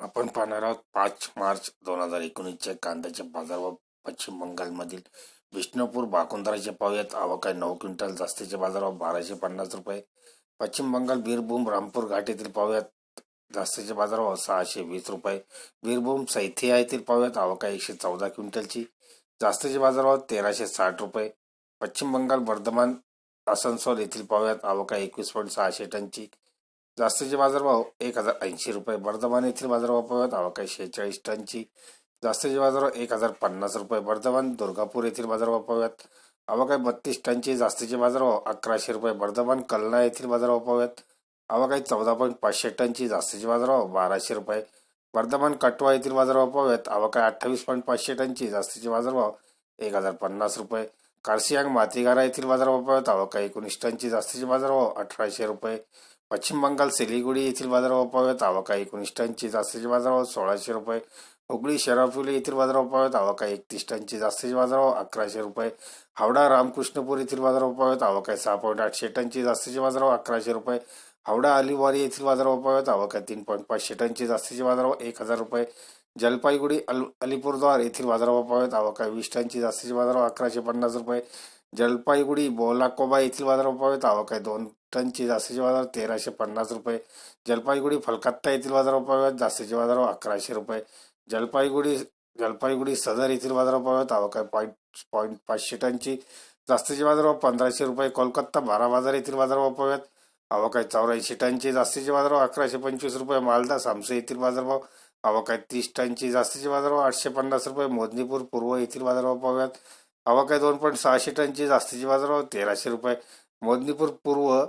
आपण पाहणार आहोत पाच मार्च दोन हजार एकोणीसच्या कांद्याचे व पश्चिम बंगालमधील विष्णुपूर बाकुंदराचे पाहूयात आवक आहे. नऊ क्विंटल जास्तीचे बाजारभाव बाराशे पन्नास रुपये. पश्चिम बंगाल बीरभूम रामपूर घाट येथील पाहूयात जास्तीचे बाजारभाव सहाशे वीस रुपये. बीरभूम सैथिया येथील पाहूयात आवक आहे एकशे चौदा क्विंटलची. जास्तीचे बाजारभाव तेराशे साठ रुपये. पश्चिम बंगाल वर्धमान आसनसोल येथील पाहूयात आवक आहे एकवीस पॉईंट सहाशे टनची. जास्तीचे बाजारभाव एक हजार ऐंशी रुपये. वर्धमान येथील बाजारभाव पाहूयात आवक आहे शेहेचाळीस टनची. जास्तीचे बाजारभाव एक हजार पन्नास रुपये. वर्धमान दुर्गापूर येथील बाजारभाव पाहूयात आवक आहे बत्तीस टनची. जास्तीचे बाजारभाव अकराशे रुपये. वर्धमान कलना येथील बाजारभाव पाहूयात आवक आहे चौदा पॉईंट पाचशे टनची. जास्तीचे बाजारभाव बाराशे रुपये. वर्धमान कटवा येथील बाजारभाव पाहूयात आवक आहे अठ्ठावीस पॉईंट पाचशे टनची. जास्तीचे बाजारभाव एक हजार पन्नास रुपये. कार्सियांग मातीगारा येथील बाजारभाव पाहूयात आवक आहे एकोणीस टनची. जास्तीचे बाजारभाव अठराशे रुपये. पश्चिम बंगाल सिलिगुडी येथील बाजारभाव पाहूयात. आवका एकोणीस टनची जास्तीचे बाजारभाव सोळाशे रुपये. हुगळी शराफुली येथील बाजारभाव पाहूयात. आवक एकतीस टनची जास्तीचे बाजारभाव अकराशे रुपये. हावडा रामकृष्णपूर येथील बाजारभाव पाहूयात. आवका आहे सहा पॉईंट आठशे टनची जास्तीचे बाजारभाव अकराशे रुपये. हावडा अलिवारी येथील बाजारभाव पाहूयात. आवक तीन पॉईंट पाचशे टनची जास्तीचे बाजारभाव एक हजार रुपये. जलपाईगुडी अल अलिपूरद्वार येथील बाजारभाव पाहूयात. आवक वीस टनची जास्तीचे बाजारभाव अकराशे पन्नास रुपये. जलपाईगुडी बोलाकोबा येथील बाजार पाहूयात आवक आहे. दोन टनची जास्तीचे बाजार तेराशे पन्नास रुपये. जलपाईगुडी फलकत्ता येथील बाजारभाव पाहूयात जास्तीचे बाजार अकराशे रुपये. जलपाईगुडी जलपाईगुडी सदर येथील बाजारभाव पाहूयात आवक आहे. पॉईंट पॉईंट पाचशे टनची जास्तीचे बाजारभाव पंधराशे रुपये. कोलकाता बारा बाजार येथील बाजारभाव पाहूयात आवक आहे. चौऱ्याऐंशी टनची जास्तीचे बाजारभाव अकराशे पंचवीस रुपये. मालदा सामसे येथील बाजारभाव आवक आहे. तीस टनची जास्तीचे बाजारभाव आठशे पन्नास रुपये. मोदनीपूर पूर्व येथील बाजारभाव हवा काय दोन पॉईंट सहाशे टनची जास्तीची बाजारभाव तेराशे रुपये. मोदनीपूर पूर्व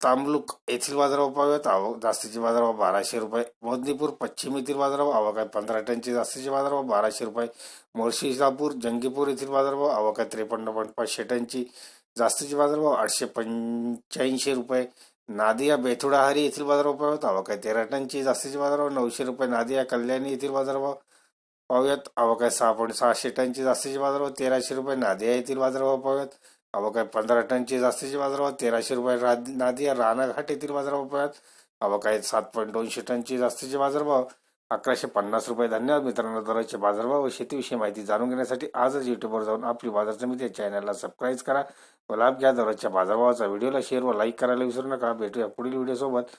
तामलुक येथील बाजारभाव पाहूयात आवक जास्तीचे बाजारभाव बाराशे रुपये. मोदनीपूर पश्चिम येथील बाजारभाव आवक आहे पंधरा टनचे जास्तीचे बाजारभाव बाराशे रुपये. मुळशीजापूर जंगीपूर येथील बाजारभाव आवक आहे त्रेपन्न पॉईंट पाचशे टनची जास्तीचे बाजारभाव आठशे पंच्याऐंशी रुपये. नादिया बेथुडाहारी येथील बाजारभाव पाहूयात आवक आहे तेरा टनची जास्तीचे बाजारभाव नऊशे रुपये. नादिया कल्याणी येथील बाजारभाव पाहूयात. आवक सहा पॉईंट सहाशे टनची जास्तीचे बाजारभाव तेराशे रुपये नादिया येथील बाजारभाव पाहूयात. आवक पंधरा टनची जास्तीचे बाजारभाव तेराशे रुपये नादिया राणाघाट येथील बाजारभाव पाहूयात. आवक सात पॉईंट दोनशे टनची जास्तीचे बाजारभाव अकराशे पन्नास रुपये धन्यवाद मित्रांनो. दररोजचे बाजारभाव व शेतीविषयी माहिती जाणून घेण्यासाठी आजच युट्यूबवर जाऊन आपली बाजार समिती या चॅनलला सबस्क्राईब करा व लाभ घ्या. दररोजच्या बाजारभावाचा व्हिडिओला शेअर व लाईक करायला विसरू नका. भेटूया पुढील व्हिडिओसोबत